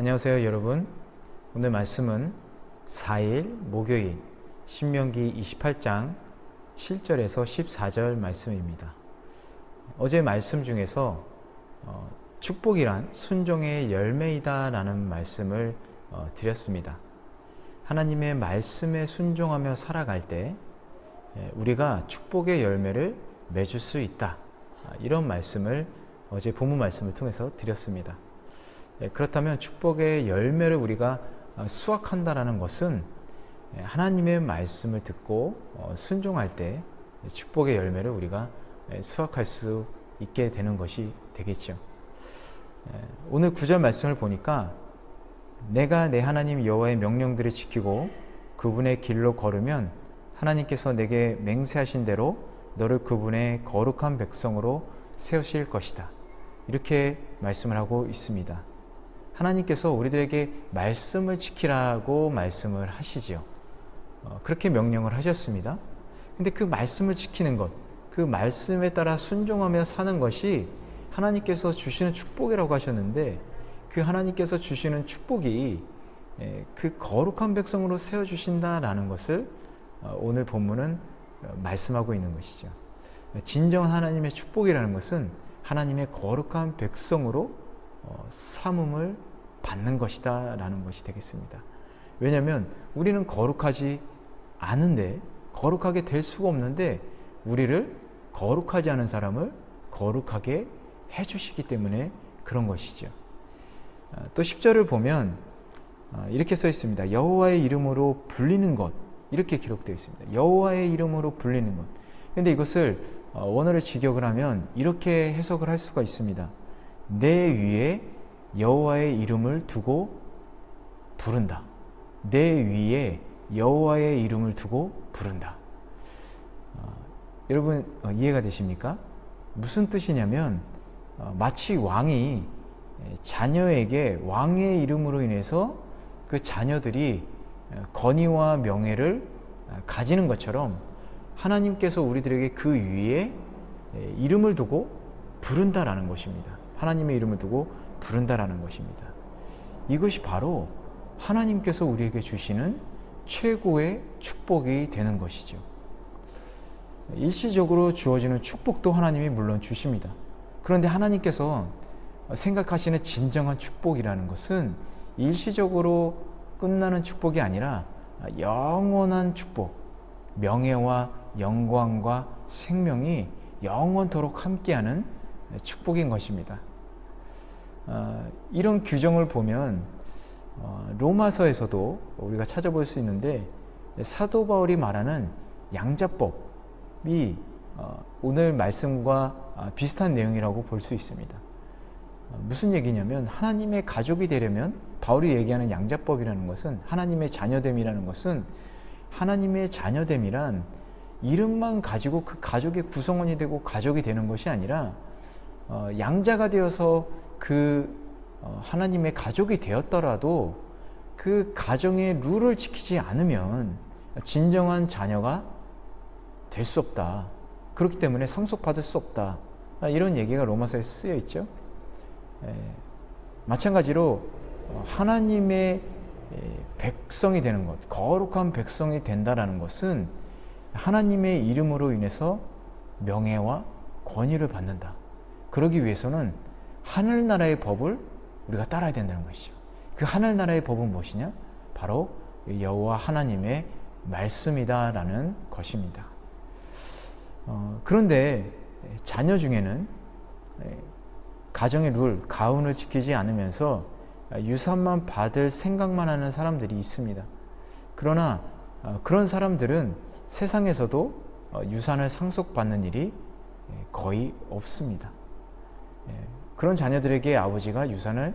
안녕하세요, 여러분. 오늘 말씀은 4일 목요일 신명기 28장 7절에서 14절 말씀입니다. 어제 말씀 중에서 어, 축복이란 순종의 열매이다라는 말씀을 어, 드렸습니다. 하나님의 말씀에 순종하며 살아갈 때 예, 우리가 축복의 열매를 맺을 수 있다. 아, 이런 말씀을 어제 본문 말씀을 통해서 드렸습니다. 예, 그렇다면 축복의 열매를 우리가 어, 수확한다라는 것은 예, 하나님의 말씀을 듣고 어, 순종할 때 축복의 열매를 우리가 예, 수확할 수 있게 되는 것이 되겠죠. 예, 오늘 구절 말씀을 보니까 내가 내 하나님 여호와의 명령들을 지키고 그분의 길로 걸으면 하나님께서 내게 맹세하신 대로 너를 그분의 거룩한 백성으로 세우실 것이다. 이렇게 말씀을 하고 있습니다. 하나님께서 우리들에게 말씀을 지키라고 말씀을 하시지요. 어, 그렇게 명령을 하셨습니다. 근데 그 말씀을 지키는 것, 그 말씀에 따라 순종하며 사는 것이 하나님께서 주시는 축복이라고 하셨는데 그 하나님께서 주시는 축복이 예, 그 거룩한 백성으로 세워 주신다라는 것을 어, 오늘 본문은 어, 말씀하고 있는 것이죠. 진정 하나님의 축복이라는 것은 하나님의 거룩한 백성으로 어, 삼음을 받는 것이다 라는 것이 되겠습니다. 왜냐하면 우리는 거룩하지 않은데 거룩하게 될 수가 없는데 우리를 거룩하지 않은 사람을 거룩하게 해주시기 때문에 그런 것이죠. 아, 또 10절을 보면 아, 이렇게 써 있습니다. 여호와의 이름으로 불리는 것 이렇게 기록되어 있습니다. 여호와의 이름으로 불리는 것. 근데 이것을 어, 원어를 직역을 하면 이렇게 해석을 할 수가 있습니다. 내 위에 여호와의 이름을 두고 부른다. 내 위에 여호와의 이름을 두고 부른다. 어, 여러분 어, 이해가 되십니까? 무슨 뜻이냐면 어, 마치 왕이 자녀에게 왕의 이름으로 인해서 그 자녀들이 건의와 명예를 가지는 것처럼 하나님께서 우리들에게 그 위에 이름을 두고 부른다라는 것입니다. 하나님의 이름을 두고 부른다라는 것입니다. 이것이 바로 하나님께서 우리에게 주시는 최고의 축복이 되는 것이죠. 일시적으로 주어지는 축복도 하나님이 물론 주십니다. 그런데 하나님께서 생각하시는 진정한 축복이라는 것은 일시적으로 끝나는 축복이 아니라 영원한 축복, 명예와 영광과 생명이 영원토록 함께하는 축복인 것입니다. 어, 이런 규정을 보면 어, 로마서에서도 우리가 찾아볼 수 있는데 사도 바울이 말하는 양자법이 어, 오늘 말씀과 아, 비슷한 내용이라고 볼 수 있습니다. 어, 무슨 얘기냐면 하나님의 가족이 되려면 바울이 얘기하는 양자법이라는 것은 하나님의 자녀됨이라는 것은 하나님의 자녀됨이란 이름만 가지고 그 가족의 구성원이 되고 가족이 되는 것이 아니라 어, 양자가 되어서 그 어, 하나님의 가족이 되었더라도 그 가정의 룰을 지키지 않으면 진정한 자녀가 될 수 없다. 그렇기 때문에 상속받을 수 없다. 이런 얘기가 로마서에 쓰여 있죠. 에, 마찬가지로 어, 하나님의 백성이 되는 것, 거룩한 백성이 된다라는 것은 하나님의 이름으로 인해서 명예와 권위를 받는다. 그러기 위해서는 하늘나라의 법을 우리가 따라야 된다는 것이죠. 그 하늘나라의 법은 무엇이냐? 바로 여호와 하나님의 말씀이다라는 것입니다. 어, 그런데 자녀 중에는 가정의 룰, 가훈을 지키지 않으면서 유산만 받을 생각만 하는 사람들이 있습니다. 그러나 어, 그런 사람들은 세상에서도 어, 유산을 상속받는 일이 거의 없습니다. 그런 자녀들에게 아버지가 유산을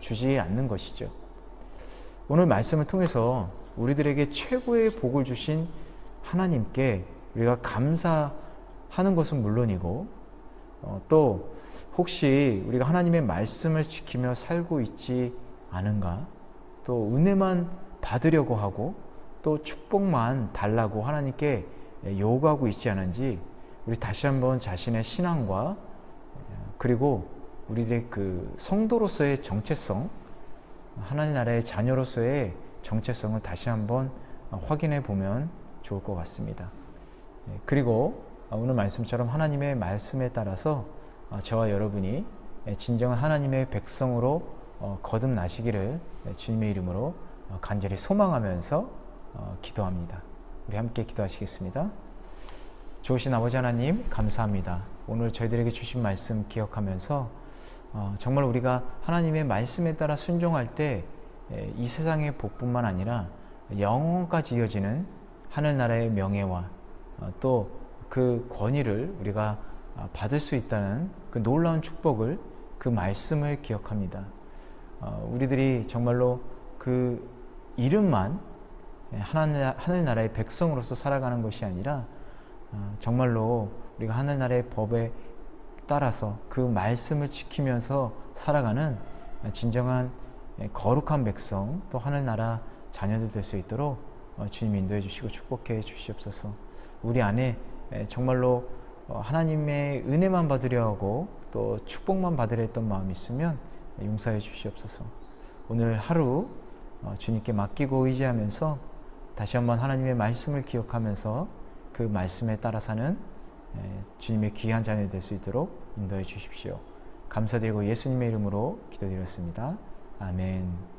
주지 않는 것이죠. 오늘 말씀을 통해서 우리들에게 최고의 복을 주신 하나님께 우리가 감사하는 것은 물론이고 어, 또 혹시 우리가 하나님의 말씀을 지키며 살고 있지 않은가 또 은혜만 받으려고 하고 또 축복만 달라고 하나님께 요구하고 있지 않은지 우리 다시 한번 자신의 신앙과 그리고 우리들의 그 성도로서의 정체성 하나님 나라의 자녀로서의 정체성을 다시 한번 확인해 보면 좋을 것 같습니다. 예, 그리고 오늘 말씀처럼 하나님의 말씀에 따라서 어, 저와 여러분이 진정한 하나님의 백성으로 어, 거듭나시기를 주님의 이름으로 어, 간절히 소망하면서 기도합니다. 우리 함께 기도하시겠습니다. 좋으신 아버지 하나님 감사합니다. 오늘 저희들에게 주신 말씀 기억하면서 정말 우리가 하나님의 말씀에 따라 순종할 때 이 세상의 복뿐만 아니라 영원까지 이어지는 하늘나라의 명예와 또 그 권위를 우리가 받을 수 있다는 그 놀라운 축복을 그 말씀을 기억합니다. 어, 우리들이 정말로 그 이름만 하늘나라의 백성으로서 살아가는 것이 아니라 어, 정말로 우리가 하늘나라의 법에 따라서 그 말씀을 지키면서 살아가는 진정한 거룩한 백성 또 하늘나라 자녀들 될 수 있도록 어, 주님 인도해 주시고 축복해 주시옵소서. 우리 안에 정말로 하나님의 은혜만 받으려 하고 또 축복만 받으려 했던 마음이 있으면 용서해 주시옵소서. 오늘 하루 어, 주님께 맡기고 의지하면서 다시 한번 하나님의 말씀을 기억하면서 그 말씀에 따라 사는 주님의 귀한 자녀 될 수 있도록 인도해 주십시오. 감사드리고 예수님의 이름으로 기도드렸습니다. 아멘.